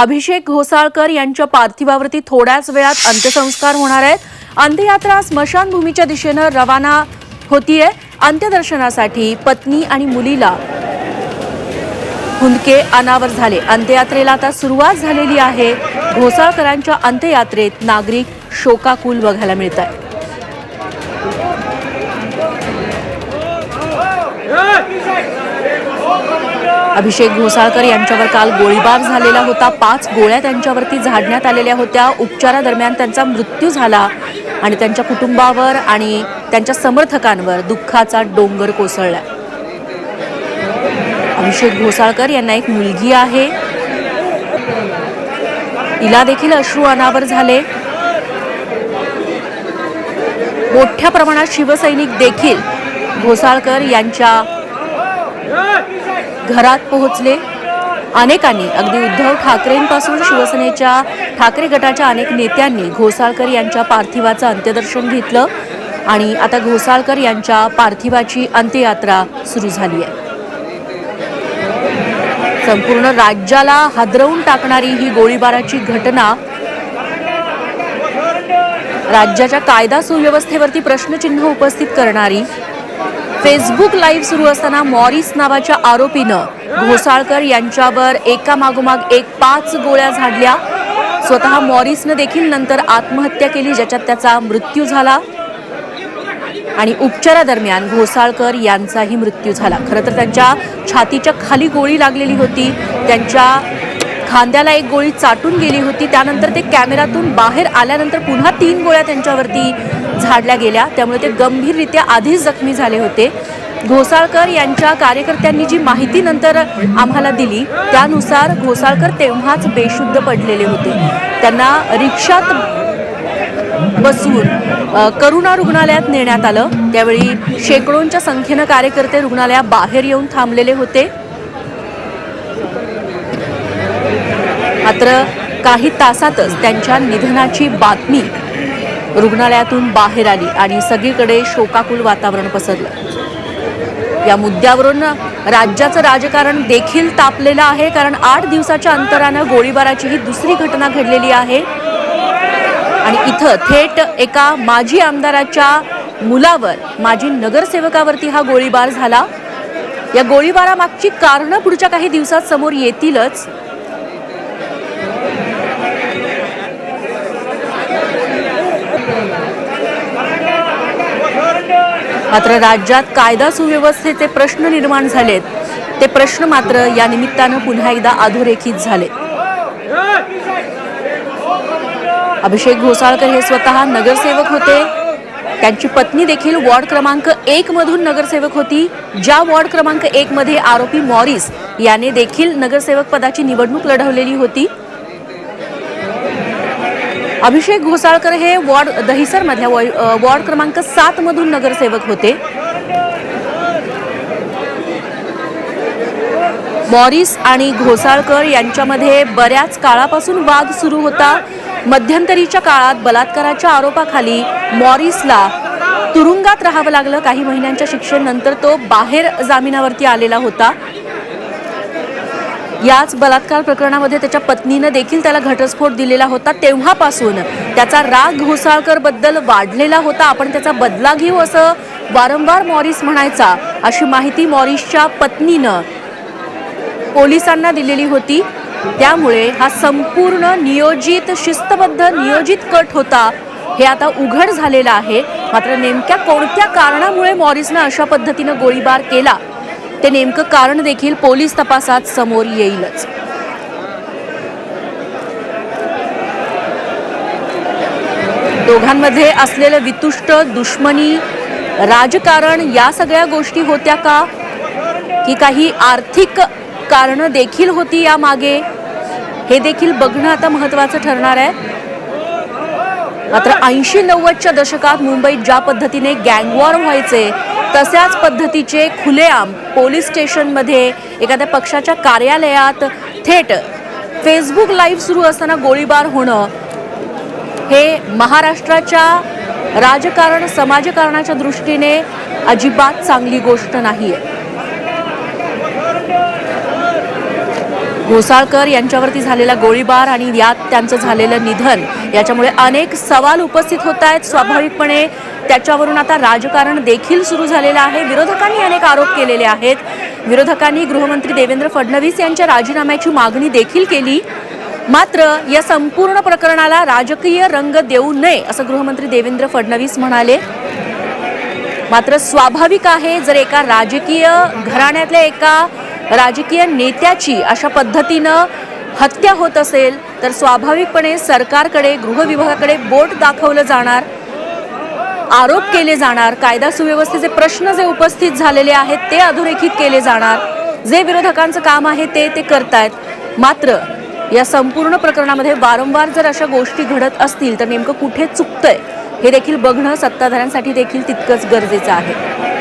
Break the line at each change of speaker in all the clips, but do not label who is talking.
अभिषेक घोसाळकर यांच्या पार्थिवावरती थोड्याच वेळात अंत्यसंस्कार होणार आहेत अंत्ययात्रा स्मशानभूमीच्या दिशेनं रवाना होतीये अंत्यदर्शनासाठी पत्नी आणि मुलीला हुंदके अनावर झाले अंत्ययात्रेला आता सुरुवात झालेली आहे घोसाळकरांच्या अंत्ययात्रेत नागरिक शोकाकुल बघायला मिळत आहे हो, हो, हो. अभिषेक घोसाळकर यांच्यावर काल गोळीबार झालेला होता पाच गोळ्या त्यांच्यावरती झाडण्यात आलेल्या होत्या उपचारादरम्यान त्यांचा मृत्यू झाला आणि त्यांच्या कुटुंबावर आणि त्यांच्या समर्थकांवर दुःखाचा डोंगर कोसळला अभिषेक घोसाळकर यांना एक मुलगी आहे तिला देखील अश्रू अनावर झाले मोठ्या प्रमाणात शिवसैनिक देखील घोसाळकर यांच्या घरात पोहोचले अनेकांनी अगदी उद्धव ठाकरेंपासून शिवसेनेच्या ठाकरे गटाच्या अनेक नेत्यांनी घोसाळकर यांच्या पार्थिवाचं अंत्यदर्शन घेतलं आणि आता घोसाळकर यांच्या पार्थिवाची अंत्ययात्रा सुरू झाली आहे संपूर्ण राज्याला हादरवून टाकणारी ही गोळीबाराची घटना राज्याच्या कायदा सुव्यवस्थेवरती प्रश्नचिन्ह उपस्थित करणारी फेसबुक लाईव्ह सुरू असताना मॉरिस नावाच्या आरोपीनं घोसाळकर यांच्यावर मागोमाग एक पाच गोळ्या झाडल्या स्वतः मॉरिसनं देखील नंतर आत्महत्या केली ज्याच्यात त्याचा मृत्यू झाला आणि उपचारादरम्यान घोसाळकर यांचाही मृत्यू झाला खरं तर त्यांच्या छातीच्या खाली गोळी लागलेली होती त्यांच्या खांद्याला एक गोळी चाटून गेली होती त्यानंतर ते कॅमेरातून बाहेर आल्यानंतर पुन्हा तीन गोळ्या त्यांच्यावरती झाडल्या गेल्या त्यामुळे ते गंभीररित्या आधीच जखमी झाले होते घोसाळकर यांच्या कार्यकर्त्यांनी जी माहिती नंतर आम्हाला दिली त्यानुसार घोसाळकर तेव्हाच बेशुद्ध पडलेले होते त्यांना रिक्षात बसून करुणा रुग्णालयात नेण्यात आलं त्यावेळी शेकडोंच्या संख्येनं कार्यकर्ते रुग्णालयाबाहेर येऊन थांबलेले होते मात्र काही तासातच त्यांच्या निधनाची बातमी रुग्णालयातून बाहेर आली आणि सगळीकडे शोकाकुल वातावरण पसरलं या मुद्द्यावरून राज्याचं राजकारण देखील तापलेलं आहे कारण आठ दिवसाच्या अंतरानं गोळीबाराची ही दुसरी घटना घडलेली आहे आणि इथं थेट एका माजी आमदाराच्या मुलावर माजी नगरसेवकावरती हा गोळीबार झाला या गोळीबारामागची कारणं पुढच्या काही दिवसात समोर येतीलच मात्र राज्यात कायदा सुव्यवस्थेचे प्रश्न निर्माण झालेत ते प्रश्न मात्र या निमित्तानं पुन्हा एकदा अधोरेखित झाले अभिषेक घोसाळकर हे स्वतः नगरसेवक होते त्यांची पत्नी देखील वॉर्ड क्रमांक एक मधून नगरसेवक होती ज्या वॉर्ड क्रमांक एक मध्ये आरोपी मॉरिस याने देखील नगरसेवक पदाची निवडणूक लढवलेली होती अभिषेक घोसाळकर हे वॉर्ड दहिसरमधल्या वॉर्ड क्रमांक मधून नगरसेवक होते मॉरिस आणि घोसाळकर यांच्यामध्ये बऱ्याच काळापासून वाद सुरू होता मध्यंतरीच्या काळात बलात्काराच्या आरोपाखाली मॉरिसला तुरुंगात राहावं लागलं काही महिन्यांच्या शिक्षेनंतर तो बाहेर जामिनावरती आलेला होता याच बलात्कार प्रकरणामध्ये त्याच्या पत्नीनं देखील त्याला घटस्फोट दिलेला होता तेव्हापासून त्याचा राग बद्दल वाढलेला होता आपण त्याचा बदला घेऊ असं वारंवार मॉरिस म्हणायचा अशी माहिती मॉरिसच्या पत्नीनं पोलिसांना दिलेली होती त्यामुळे हा संपूर्ण नियोजित शिस्तबद्ध नियोजित कट होता हे आता उघड झालेलं आहे मात्र नेमक्या कोणत्या कारणामुळे मॉरिसनं अशा पद्धतीनं गोळीबार केला ते नेमकं कारण देखील पोलीस तपासात समोर येईलच दोघांमध्ये असलेलं वितुष्ट दुश्मनी राजकारण या सगळ्या गोष्टी होत्या का की काही आर्थिक कारण देखील होती या मागे हे देखील बघणं आता महत्त्वाचं ठरणार आहे मात्र ऐंशी नव्वदच्या दशकात मुंबईत ज्या पद्धतीने गँगवॉर व्हायचे तशाच पद्धतीचे खुलेआम पोलीस स्टेशनमध्ये एखाद्या पक्षाच्या कार्यालयात थेट फेसबुक लाईव्ह सुरू असताना गोळीबार होणं हे महाराष्ट्राच्या राजकारण समाजकारणाच्या दृष्टीने अजिबात चांगली गोष्ट नाही आहे घोसाळकर यांच्यावरती झालेला गोळीबार आणि यात त्यांचं झालेलं निधन याच्यामुळे अनेक सवाल उपस्थित होत आहेत स्वाभाविकपणे त्याच्यावरून आता राजकारण देखील सुरू झालेलं आहे विरोधकांनी अनेक आरोप केलेले आहेत विरोधकांनी गृहमंत्री देवेंद्र फडणवीस यांच्या राजीनाम्याची मागणी देखील केली मात्र या संपूर्ण प्रकरणाला राजकीय रंग देऊ नये असं गृहमंत्री देवेंद्र फडणवीस म्हणाले मात्र स्वाभाविक आहे जर एका राजकीय घराण्यातल्या एका राजकीय नेत्याची अशा पद्धतीनं हत्या होत असेल तर स्वाभाविकपणे सरकारकडे गृह विभागाकडे बोट दाखवलं जाणार आरोप केले जाणार कायदा सुव्यवस्थेचे प्रश्न जे उपस्थित झालेले आहेत ते अधोरेखित केले जाणार जे विरोधकांचं काम आहे ते ते करतायत मात्र या संपूर्ण प्रकरणामध्ये वारंवार जर अशा गोष्टी घडत असतील तर नेमकं कुठे चुकतंय हे देखील बघणं सत्ताधाऱ्यांसाठी देखील तितकंच गरजेचं आहे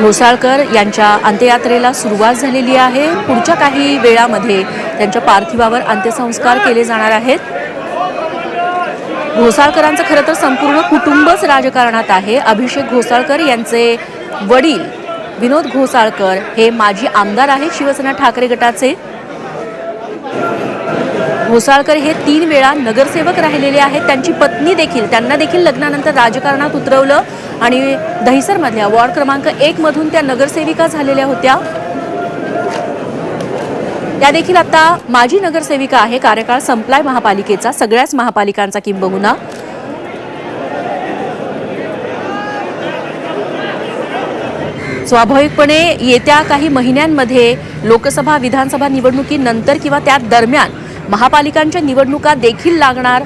घोसाळकर यांच्या अंत्ययात्रेला सुरुवात झालेली आहे पुढच्या काही वेळामध्ये त्यांच्या पार्थिवावर अंत्यसंस्कार केले जाणार आहेत घोसाळकरांचं खरं तर संपूर्ण कुटुंबच राजकारणात आहे अभिषेक घोसाळकर यांचे वडील विनोद घोसाळकर हे माजी आमदार आहेत शिवसेना ठाकरे गटाचे घोसाळकर हे तीन वेळा नगरसेवक राहिलेले आहेत त्यांची पत्नी देखील त्यांना देखील लग्नानंतर राजकारणात उतरवलं आणि दहिसरमधल्या वॉर्ड क्रमांक मधून त्या नगरसेविका झालेल्या होत्या त्या देखील आता माजी नगरसेविका आहे कार्यकाळ संपलाय महापालिकेचा सगळ्याच महापालिकांचा किंबहुना स्वाभाविकपणे येत्या काही महिन्यांमध्ये लोकसभा विधानसभा निवडणुकीनंतर किंवा त्या दरम्यान महापालिकांच्या निवडणुका देखील लागणार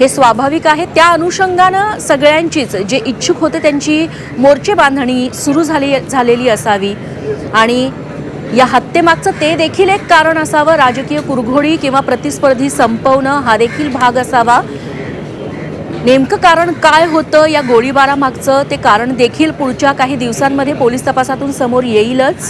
हे स्वाभाविक आहे त्या अनुषंगानं सगळ्यांचीच जे इच्छुक होते त्यांची मोर्चे बांधणी सुरू झाली झालेली असावी आणि या हत्येमागचं ते देखील एक कारण असावं राजकीय कुरघोडी किंवा प्रतिस्पर्धी संपवणं हा देखील भाग असावा नेमकं कारण काय होतं या गोळीबारामागचं ते कारण देखील पुढच्या काही दिवसांमध्ये पोलीस तपासातून समोर येईलच